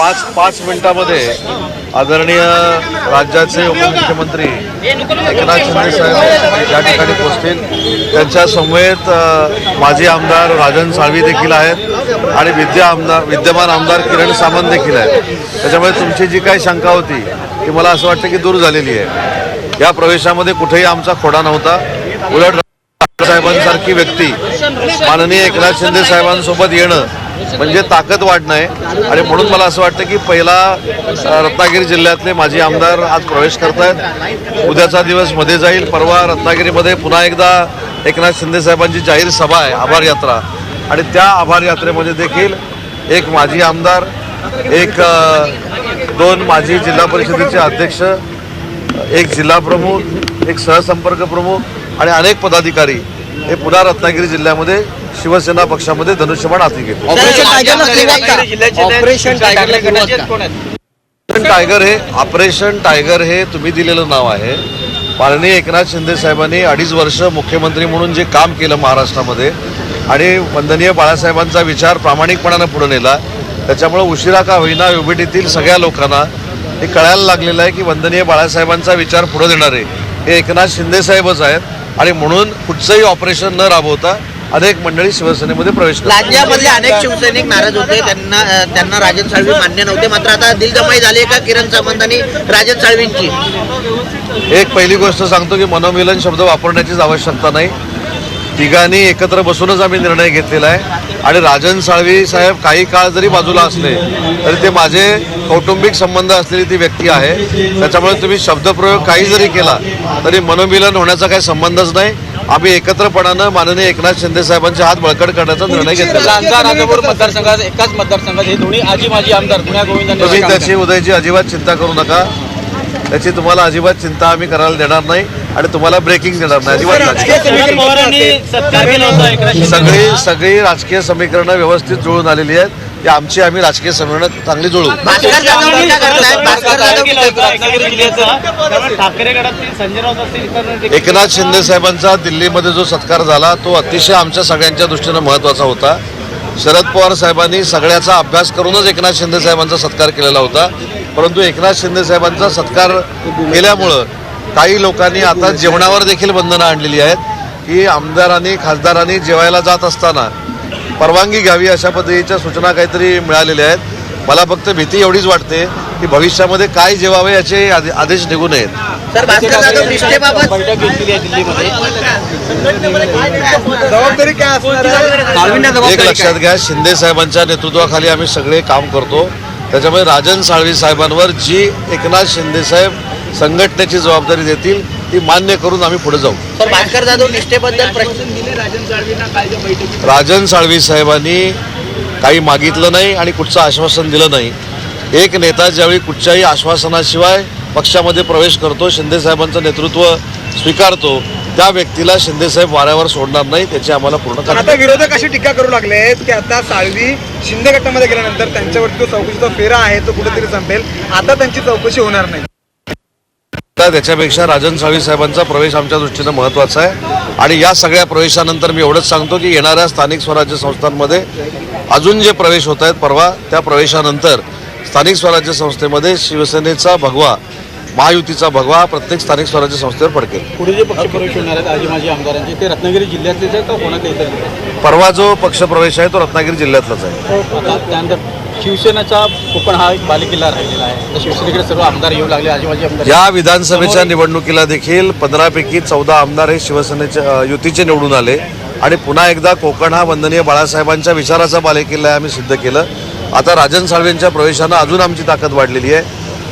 पाच पाच मिनिटामध्ये आदरणीय राज्याचे उपमुख्यमंत्री एकनाथ शिंदे साहेब या ठिकाणी पोचतील त्यांच्या समवेत माजी आमदार राजन साळवी देखील आहेत आणि विद्या आमदार विद्यमान आमदार किरण सामंत देखील आहेत. त्याच्यामुळे तुमची जी काही शंका होती ती मला असं वाटतं की दूर झालेली आहे. या प्रवेशामध्ये कुठेही आमचा खोडा नव्हता. उलट साहेबांसारखी व्यक्ती माननीय एकनाथ शिंदे साहेबांसोबत येणं म्हणजे ताकद वाढणं आहे. आणि म्हणून मला असं वाटतं की पहिला रत्नागिरी जिल्ह्यातले माजी आमदार आज प्रवेश करतायत. उद्याचा दिवसमध्ये जाईल. परवा रत्नागिरीमध्ये पुन्हा एकदा एकनाथ शिंदे साहेबांची जाहीर सभा आहे आभार यात्रा. आणि त्या आभार यात्रेमध्ये देखील एक माजी आमदार एक दोन माजी जिल्हा परिषदेचे अध्यक्ष एक जिल्हा प्रमुख एक सहसंपर्क प्रमुख आणि अनेक पदाधिकारी हे पुन्हा रत्नागिरी जिल्ह्यामध्ये शिवसेना पक्षामध्ये धनुष्यबाण हाती घेतले. ऑपरेशन टायगर हे ऑपरेशन टायगर हे तुम्ही दिलेलं नाव आहे. माननीय एकनाथ शिंदे साहेबांनी अडीच वर्ष मुख्यमंत्री म्हणून जे काम केलं महाराष्ट्रामध्ये आणि वंदनीय बाळासाहेबांचा विचार प्रामाणिकपणानं पुढे नेला. त्याच्यामुळे उशिरा का होईना युबीटीतील सगळ्या लोकांना हे कळायला लागलेलं आहे की वंदनीय बाळासाहेबांचा विचार पुढे देणारे हे एकनाथ शिंदे साहेबच आहेत. आणि म्हणून कुठचंही ऑपरेशन न राबवता अनेक मंडळी शिवसेनेमध्ये प्रवेश करतात. राज्यामधले अनेक शिवसैनिक नाराज होते. त्यांना त्यांना राजन साळवी मान्य नव्हते. मात्र आता दिलजमाई झाली आहे का किरण सामंत आणि राजन साळवींची? एक पहिली गोष्ट सांगतो की मनोमिलन शब्द वापरण्याचीच आवश्यकता नाही. तिघांनी एकत्र बसूनच आम्ही निर्णय घेतलेला आहे. आणि राजन साळवी साहेब काही काळ जरी बाजूला असले तरी ते माझे कौटुंबिक संबंध असलेली ती व्यक्ती आहे. त्याच्यामुळे तुम्ही शब्दप्रयोग काही जरी केला तरी मनोमिलन होण्याचा काही संबंधच नाही. आम्ही एकत्रपणानं माननीय एकनाथ शिंदे साहेबांचे हात बळकट करण्याचा निर्णय. लांजा राजापूर मतदारसंघात एकाच मतदारसंघात हे दोन्ही आजी माजी आमदार पुण्या गोविंदांनी तुम्ही त्याची उदयची अजिबात चिंता करू नका. त्याची तुम्हाला अजिबात चिंता आम्ही करायला देणार नाही. आणि तुम्हाला ब्रेकिंग देणार नाही. अजिबात शिंदे. सगळी सगळी राजकीय समीकरणं व्यवस्थित जुळून आलेली आहेत. ती आमची आम्ही राजकीय समीकरणं चांगली जुळू. एकनाथ शिंदे साहेबांचा दिल्लीमध्ये जो सत्कार झाला तो अतिशय आमच्या सगळ्यांच्या दृष्टीनं महत्त्वाचा होता. शरद पवार साहेबांनी सगळ्याचा अभ्यास करूनच एकनाथ शिंदे साहेबांचा सत्कार केलेला होता. परंतु एकनाथ शिंदे साहेबांचा सत्कार केल्यामुळं काही लोकांनी आता जेवणावर देखील बंधनं आणलेली आहेत की आमदारांनी खासदारांनी जेवायला जात असताना परवानगी घ्यावी अशा पद्धतीच्या सूचना काहीतरी मिळालेल्या आहेत. मला फक्त भीती एवढीच वाटते की भविष्यामध्ये काय जेवावे याचे आदे- आदेश निघू नयेत. एक लक्षात घ्या शिंदे साहेबांच्या नेतृत्वाखाली आम्ही सगळे काम करतो. त्याच्यामुळे राजन साळवी साहेबांवर जी एकनाथ शिंदे साहेब संघटनेची जबाबदारी देतील ती मान्य करून आम्ही पुढे जाऊ. तर भास्कर जाधव निष्ठेबद्दल प्रश्न राजन साळवी साहेबांनी काही मागितलं नाही आणि कुठचं आश्वासन दिलं नाही. एक नेता ज्यावेळी कुठच्याही आश्वासनाशिवाय पक्षामध्ये प्रवेश करतो शिंदे साहेबांचं नेतृत्व स्वीकारतो त्या व्यक्तीला शिंदे साहेब वाऱ्यावर सोडणार नाही त्याची आम्हाला पूर्ण आता विरोधक अशी टीका करू लागले आहेत की आता साळवी शिंदे गटामध्ये गेल्यानंतर त्यांच्यावरती जो चौकशीचा फेरा आहे तो कुठेतरी संपेल. आता त्यांची चौकशी होणार नाही. तर त्याच्यापेक्षा राजन साळवी साहेबांचा प्रवेश आमच्या दृष्टीनं महत्त्वाचा आहे. आणि या सगळ्या प्रवेशानंतर मी एवढंच सांगतो की येणाऱ्या स्थानिक स्वराज्य संस्थांमध्ये अजून जे प्रवेश होत आहेत परवा त्या प्रवेशानंतर स्थानिक स्वराज्य संस्थेमध्ये शिवसेनेचा भगवा महायुतीचा भगवा प्रत्येक स्थानिक स्वराज्य संस्थेवर पडकेल. पुढे जे पक्ष प्रवेश होणार आहेत आजी माजी आमदारांचे ते रत्नागिरी जिल्ह्यातलेच आहेत का कोणाच्या इतर परवा जो पक्षप्रवेश आहे तो रत्नागिरी जिल्ह्यातलाच आहे. त्यानंतर शिवसेनेचा कोकण हा एक बालेकिल्ला राहिलेला आहे. तर शिवसेनेकडे सर्व आमदार येऊ लागले आजी माजी आमदार या विधानसभेच्या निवडणुकीला देखील पंधरापैकी चौदा आमदार हे शिवसेनेचे अ, युतीचे निवडून आले. आणि पुन्हा एकदा कोकण हा वंदनीय बाळासाहेबांच्या विचाराचा बालेकिल्ला आहे आम्ही सिद्ध केलं. आता राजन साळवेंच्या प्रवेशानं अजून आमची ताकद वाढलेली आहे.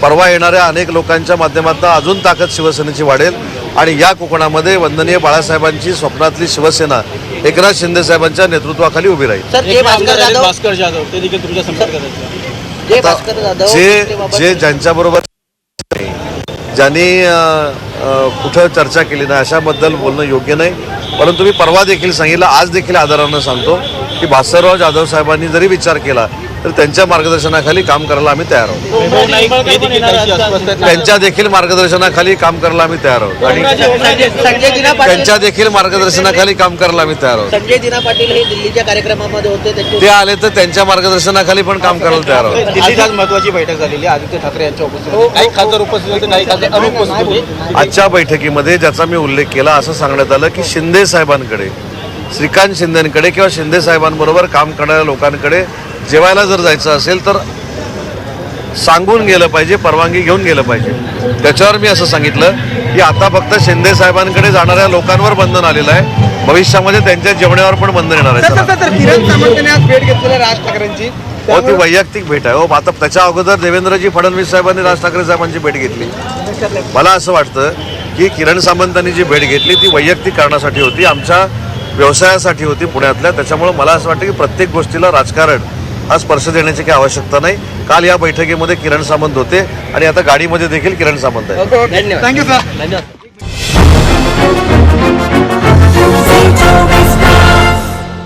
परवा येणाऱ्या अनेक लोकांच्या माध्यमातून अजून ताकद शिवसेनेची वाढेल. आणि या कोकणामध्ये वंदनीय बाळासाहेबांची स्वप्नातली शिवसेना एकनाथ शिंदे साहेबांच्या नेतृत्वाखाली उभी राहील. सर जे जे भास्कर जाधव जे निष्ठेबाबत- जे ज्यांच्याबरोबर ज्यांनी कुठं चर्चा केली नाही अशाबद्दल बोलणं योग्य नाही. परंतु मी परवा देखील सांगितलं आज देखील आदरानं सांगतो की भास्करराव जाधव साहेबांनी जरी विचार केला तर त्यांच्या मार्गदर्शनाखाली काम करायला आम्ही तयार आहोत. हे. त्यांच्या देखील मार्गदर्शनाखाली काम करायला आम्ही तयार आहोत. आणि संजय संजय दिना पाटील त्यांच्या देखील मार्गदर्शनाखाली काम करायला आम्ही तयार आहोत. संजय दिना पाटील हे दिल्लीच्या कार्यक्रमामध्ये होते ते आले तर त्यांच्या मार्गदर्शनाखाली पण काम करायला तयार आहोत. दिल्लीत आज महत्वाची बैठक झालेली आदित्य ठाकरे यांच्या उपस्थितीत. काही खासदार उपस्थित होते काही खासदार अनुपस्थित होते. आजच्या बैठकीमध्ये ज्याचा मी उल्लेख केला असं सांगण्यात आलं की शिंदे साहेबांकडे श्रीकांत शिंदेकडे किंवा शिंदे साहेबांबरोबर काम करणाऱ्या लोकांकडे जेवायला जर जायचं असेल तर सांगून गेलं पाहिजे परवानगी घेऊन गेलं पाहिजे. त्याच्यावर मी असं सांगितलं की आता फक्त शिंदे साहेबांकडे जाणाऱ्या लोकांवर बंधन आलेलं आहे. भविष्यामध्ये त्यांच्या जेवणावर पण बंधन येणार आहे हो ती वैयक्तिक भेट आहे. हो आता त्याच्या अगोदर देवेंद्रजी फडणवीस साहेबांनी राज ठाकरे साहेबांची भेट घेतली. मला असं वाटतं की किरण सामंतांनी जी भेट घेतली ती वैयक्तिक कारणासाठी होती. आमच्या व्यवसायासाठी होती पुण्यातल्या. त्याच्यामुळं मला असं वाटतं की प्रत्येक गोष्टीला राजकारण हा स्पर्श देण्याची काही आवश्यकता नाही. काल या बैठकीमध्ये किरण सामंत होते आणि आता गाडीमध्ये देखील किरण सामंत आहे धन्यवाद.